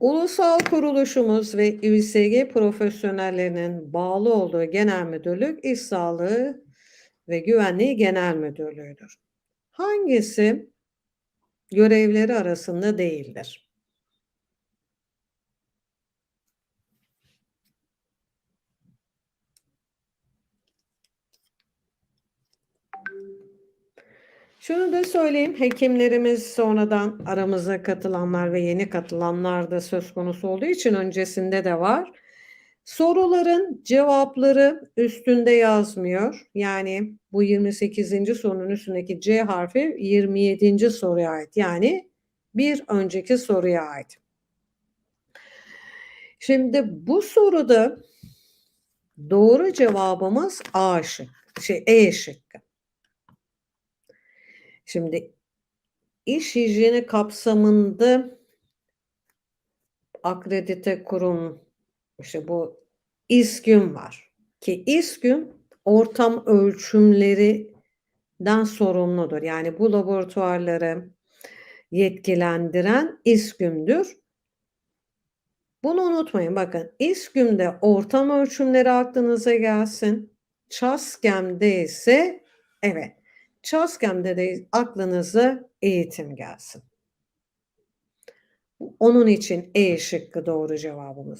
Ulusal kuruluşumuz ve ÜSG profesyonellerinin bağlı olduğu genel müdürlük İş Sağlığı ve Güvenliği Genel Müdürlüğü'dür. Hangisi görevleri arasında değildir? Şunu da söyleyeyim, hekimlerimiz sonradan aramıza katılanlar ve yeni katılanlar da söz konusu olduğu için öncesinde de var. Soruların cevapları üstünde yazmıyor. Yani bu 28. sorunun üstündeki C harfi 27. soruya ait. Yani bir önceki soruya ait. Şimdi bu soruda doğru cevabımız A şıkkı, şey E şıkkı. Şimdi iş hijyeni kapsamında akredite kurum işte bu İSGÜM var ki İSGÜM ortam ölçümlerinden sorumludur. Yani bu laboratuvarları yetkilendiren İSGÜM'dür. Bunu unutmayın. Bakın İSGÜM'de ortam ölçümleri aklınıza gelsin. ÇASKEM'de ise evet ÇASKEM'de de aklınıza eğitim gelsin. Onun için E şıkkı doğru cevabımız.